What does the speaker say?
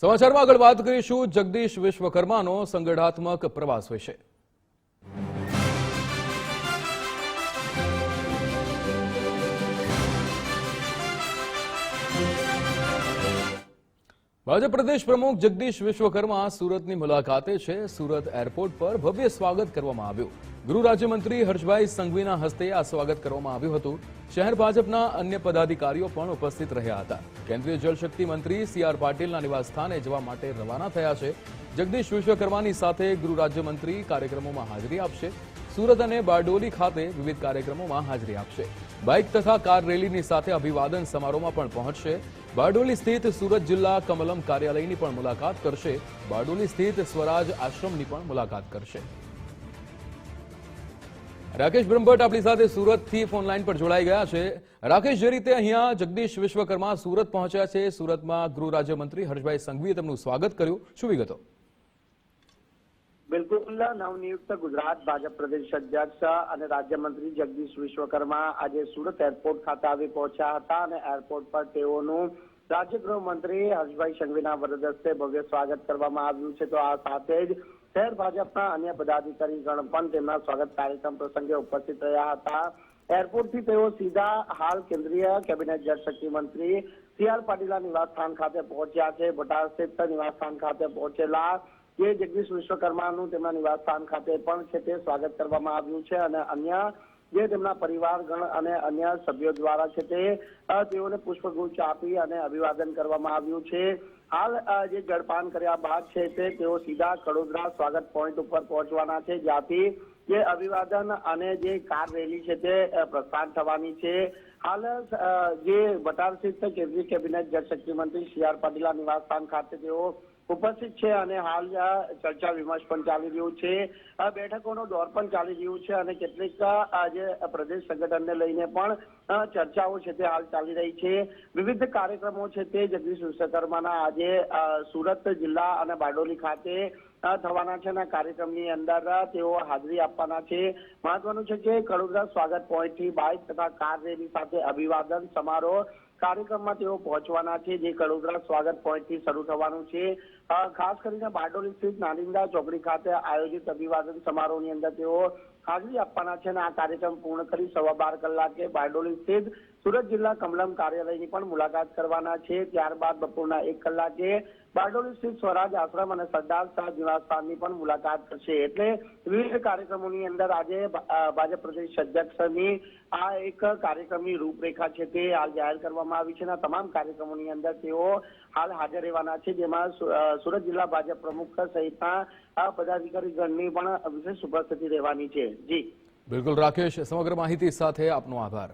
સમાચારમાં આગળ વાત કરીશું. જગદીશ વિશ્વકર્માનો સંગઠાત્મક પ્રવાસ વિશે. ભાજપ પ્રદેશ પ્રમુખ જગદીશ વિશ્વકર્મા સુરતની મુલાકાતે છે. સુરત એરપોર્ટ પર ભવ્ય સ્વાગત કરવામાં આવ્યું. ગૃહ રાજ્યમંત્રી હર્ષભાઈ સંઘવીના હસ્તે આ સ્વાગત કરવામાં આવ્યું હતું. શહેર ભાજપના અન્ય પદાધિકારીઓ પણ ઉપસ્થિત રહ્યા હતા. કેન્દ્રીય જળશક્તિ મંત્રી સી આર પાટીલના નિવાસસ્થાને જવા માટે રવાના થયા છે. જગદીશ વિશ્વકર્માની સાથે ગૃહ રાજ્યમંત્રી કાર્યક્રમોમાં હાજરી આપશે. સુરત અને બારડોલી ખાતે વિવિધ કાર્યક્રમોમાં હાજરી આપશે. બાઇક તથા કાર રેલીની સાથે અભિવાદન સમારોહમાં પણ પહોંચશે. બારડોલી સ્થિત સુરત જિલ્લા કમલમ કાર્યાલયની પણ મુલાકાત કરશે. બારડોલી સ્થિત સ્વરાજ આશ્રમની પણ મુલાકાત કરશે. રાકેશ બ્રહ્મભટ્ટ આપણી સાથે સુરતથી ફોન લાઇન પર જોડાઈ ગયા છે. રાકેશ, જે રીતે અહીંયા જગદીશ વિશ્વકર્મા સુરત પહોંચ્યા છે, સુરતમાં ગૃહ રાજ્યમંત્રી હર્ષભાઈ સંઘવીએ તેમનું સ્વાગત કર્યું. શું વિગતો? બિલકુલ, નવનિયુક્ત ગુજરાત ભાજપ પ્રદેશ અધ્યક્ષ અને રાજ્યમંત્રી જગદીશ વિશ્વકર્મા આજે સુરત એરપોર્ટ ખાતે આવી પહોંચ્યા હતા અને એરપોર્ટ પર તેઓનું રાજ્ય ગૃહમંત્રી હર્ષભાઈ સંઘવીના વરદસ્તે ભવ્ય સ્વાગત કરવામાં આવ્યું છે. તો આ સાથે જ શહેર ભાજપના અન્ય પદાધિકારીગણ પણ તેમના સ્વાગત કાર્યક્રમ પ્રસંગે ઉપસ્થિત રહ્યા હતા. એરપોર્ટથી તેઓ સીધા હાલ કેન્દ્રીય કેબિનેટ જળશક્તિ મંત્રી સી આર પાટીલના નિવાસસ્થાન ખાતે પહોંચ્યા છે. બોટાદ સ્થિત નિવાસસ્થાન ખાતે પહોંચેલા જે જગદીશ વિશ્વકર્માનું તેમના નિવાસસ્થાન ખાતે પણ છે તે સ્વાગત કરવામાં આવ્યું છે અને અન્ય જે તેમના પરિવારગણ અને અન્ય સભ્યો દ્વારા છે તે તેઓને પુષ્પગુચ્છ આપી અને અભિવાદન કરવામાં આવ્યું છે. હાલ જે જળપાન કર્યા બાદ છે તે તેઓ સીધા કડોદરા સ્વાગત પોઈન્ટ ઉપર પહોંચવાના છે, જ્યાંથી જે અભિવાદન અને જે કાર રેલી છે તે પ્રસ્થાન થવાની છે. હાલ જે વટાર સ્થિત કેન્દ્રીય કેબિનેટ જળશક્તિ મંત્રી સી આર પાટીલના નિવાસસ્થાન ખાતે તેઓ ઉપસ્થિત છે અને હાલ ચર્ચા વિમર્શ પણ ચાલી રહ્યું છે. આ બેઠકોનો દોર પણ ચાલી રહ્યું છે અને કેટલીક આજે પ્રદેશ સંગઠનને લઈને પણ ચર્ચાઓ છે તે હાલ ચાલી રહી છે. વિવિધ કાર્યક્રમો છે તે જગદીશ વિશ્વકર્માના આજે સુરત જિલ્લા અને બારડોલી ખાતે થવાના છે અને કાર્યક્રમની અંદર તેઓ હાજરી આપવાના છે. મહત્વનું છે કે કડોદરા સ્વાગત પોઈન્ટથી બાઇક તથા કાર રેલી સાથે અભિવાદન સમારોહ કાર્યક્રમમાં તેઓ પહોંચવાના છે, જે કડોદરા સ્વાગત પોઈન્ટથી શરૂ થવાનું છે. ખાસ કરીને બારડોલી સ્થિત નાલિંદા ચોકડી ખાતે આયોજિત અભિવાદન સમારોહની અંદર તેઓ હાજરી આપવાના છે અને આ કાર્યક્રમ પૂર્ણ કરી સવા બાર કલાકે બારડોલી સ્થિત સુરત જિલ્લા કમલમ કાર્યાલયની પણ મુલાકાત કરવાના છે. ત્યારબાદ બપોરના એક કલાકે બારડોલી સ્થિત સ્વરાજ આશ્રમ અને સરદાર શાહ નિવાસસ્થાનની પણ મુલાકાત કરશે. એટલે વિવિધ કાર્યક્રમોની અંદર આજે ભાજપ પ્રદેશ અધ્યક્ષની આ એક કાર્યક્રમની રૂપરેખા છે તે હાલ જાહેર કરવામાં આવી છે અને તમામ કાર્યક્રમોની અંદર તેઓ હાલ હાજર રહેવાના છે. જેમાં સુરત જિલ્લા ભાજપ પ્રમુખ સહિતના પદાધિકારીગણની પણ વિશેષ ઉપસ્થિતિ રહેવાની છે. જી. બિલકુલ, રાકેશ, સમગ્ર માહિતી સાથે આપનો આભાર.